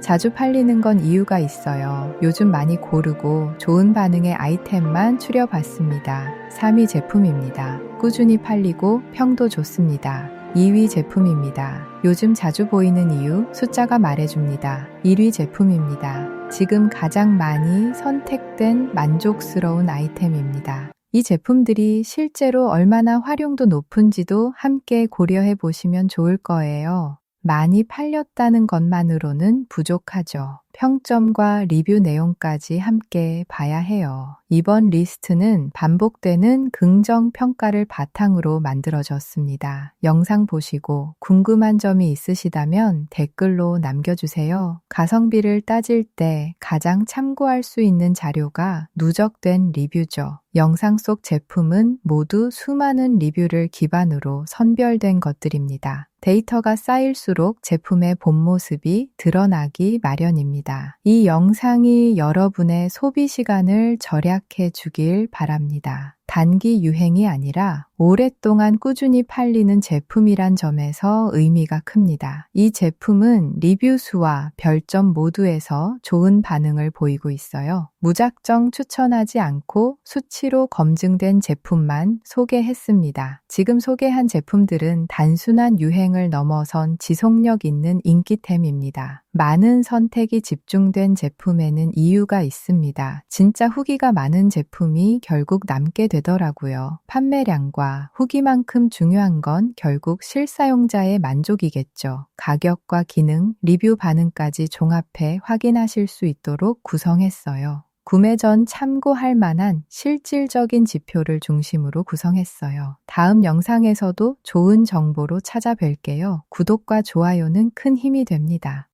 자주 팔리는 건 이유가 있어요. 요즘 많이 고르고 좋은 반응의 아이템만 추려봤습니다. 3위 제품입니다. 꾸준히 팔리고 평도 좋습니다. 2위 제품입니다. 요즘 자주 보이는 이유 숫자가 말해줍니다. 1위 제품입니다. 지금 가장 많이 선택된 만족스러운 아이템입니다. 이 제품들이 실제로 얼마나 활용도 높은지도 함께 고려해 보시면 좋을 거예요. 많이 팔렸다는 것만으로는 부족하죠. 평점과 리뷰 내용까지 함께 봐야 해요. 이번 리스트는 반복되는 긍정 평가를 바탕으로 만들어졌습니다. 영상 보시고 궁금한 점이 있으시다면 댓글로 남겨주세요. 가성비를 따질 때 가장 참고할 수 있는 자료가 누적된 리뷰죠. 영상 속 제품은 모두 수많은 리뷰를 기반으로 선별된 것들입니다. 데이터가 쌓일수록 제품의 본 모습이 드러나기 마련입니다. 이 영상이 여러분의 소비 시간을 절약해 주길 바랍니다. 단기 유행이 아니라 오랫동안 꾸준히 팔리는 제품이란 점에서 의미가 큽니다. 이 제품은 리뷰 수와 별점 모두에서 좋은 반응을 보이고 있어요. 무작정 추천하지 않고 수치로 검증된 제품만 소개했습니다. 지금 소개한 제품들은 단순한 유행을 넘어선 지속력 있는 인기템입니다. 많은 선택이 집중된 제품에는 이유가 있습니다. 진짜 후기가 많은 제품이 결국 남게 되더라고요. 판매량과 후기만큼 중요한 건 결국 실사용자의 만족이겠죠. 가격과 기능, 리뷰 반응까지 종합해 확인하실 수 있도록 구성했어요. 구매 전 참고할 만한 실질적인 지표를 중심으로 구성했어요. 다음 영상에서도 좋은 정보로 찾아뵐게요. 구독과 좋아요는 큰 힘이 됩니다.